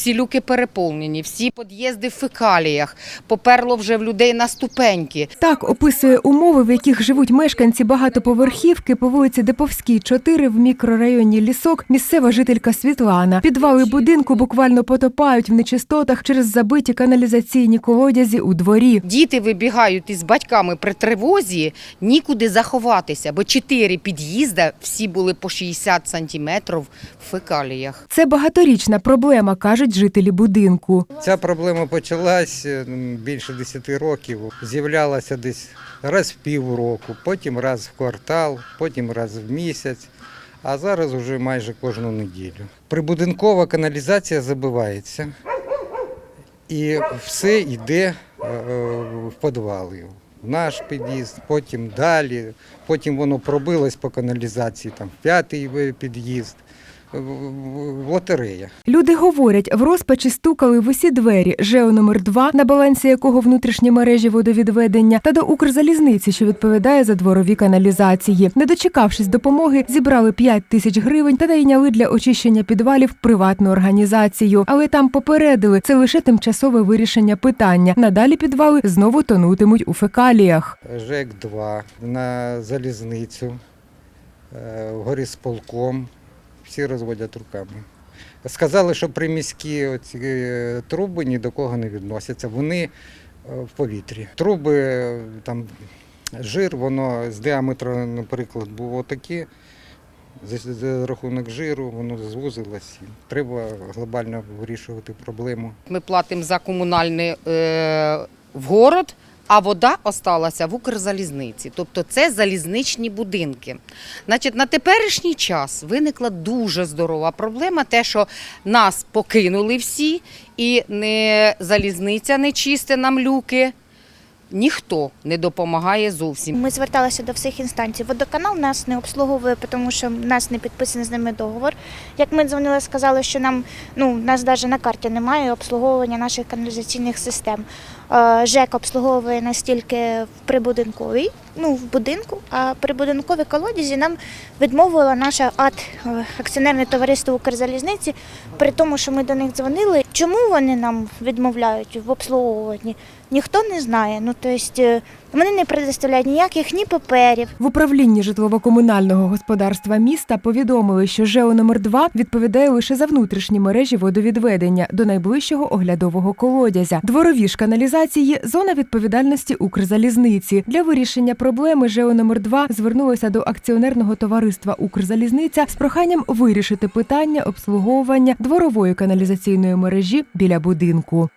всі люки переповнені, всі під'їзди в фекаліях, поперло вже в людей на ступеньки. Так описує умови, в яких живуть мешканці багатоповерхівки по вулиці Деповській, 4 в мікрорайоні Лісок. Місцева жителька Світлана. Підвали будинку буквально потопають в нечистотах через забиті каналізаційні колодязі у дворі. Діти вибігають із батьками при тривозі, нікуди заховатися, бо чотири під'їзда всі були по 60 сантиметрів в фекаліях. Це багаторічна проблема, кажуть жителі будинку. Ця проблема почалась е, більше 10 років. З'являлася десь раз в півроку, потім раз в квартал, потім раз в місяць, а зараз вже майже кожну неділю. Прибудинкова каналізація забивається і все йде е, в підвали. В наш під'їзд, потім далі, потім воно пробилось по каналізації, там п'ятий е, під'їзд, в-. Люди говорять, в розпачі стукали в усі двері ЖЕО номер 2 на балансі якого внутрішні мережі водовідведення, та до Укрзалізниці, що відповідає за дворові каналізації. Не дочекавшись допомоги, зібрали 5 тисяч гривень та найняли для очищення підвалів приватну організацію. Але там попередили, це лише тимчасове вирішення питання. Надалі підвали знову тонутимуть у фекаліях. ЖЕК-2 на залізницю, е, в горісполком. Всі розводять руками. Сказали, що приміські оці е, труби ні до кого не відносяться. Вони е, в повітрі. Труби, е, там жир, воно з діаметру, наприклад, було таке. За, рахунок жиру воно звузилось. Треба глобально вирішувати проблему. Ми платимо за комунальне е, в город, а вода осталася в Укрзалізниці. Тобто це залізничні будинки. Значить, на теперішній час виникла дуже здорова проблема, те, що нас покинули всі, і не залізниця не чисте нам люки. Ніхто не допомагає зовсім. Ми зверталися до всіх інстанцій. Водоканал нас не обслуговує, тому що в нас не підписаний з ними договор. Як ми дзвонили, сказали, що нам ну, нас навіть на карті немає обслуговування наших каналізаційних систем. Е, ЖЕК обслуговує настільки в прибудинковій, ну в будинку, а при будинковій колодязі нам відмовила наша АТ е, акціонерне товариство Укрзалізниці, при тому, що ми до них дзвонили. Чому вони нам відмовляють в обслуговуванні? Ніхто не знає. Ну тобто вони не предоставляють ніяких ні паперів. В управлінні житлово-комунального господарства міста повідомили, що ЖЕО номер 2 відповідає лише за внутрішні мережі водовідведення до найближчого оглядового колодязя. Дворові ж каналізації зона відповідальності Укрзалізниці. Для вирішення проблеми ЖЕО номер 2 звернулося до акціонерного товариства Укрзалізниця з проханням вирішити питання обслуговування дворової каналізаційної мережі біля будинку.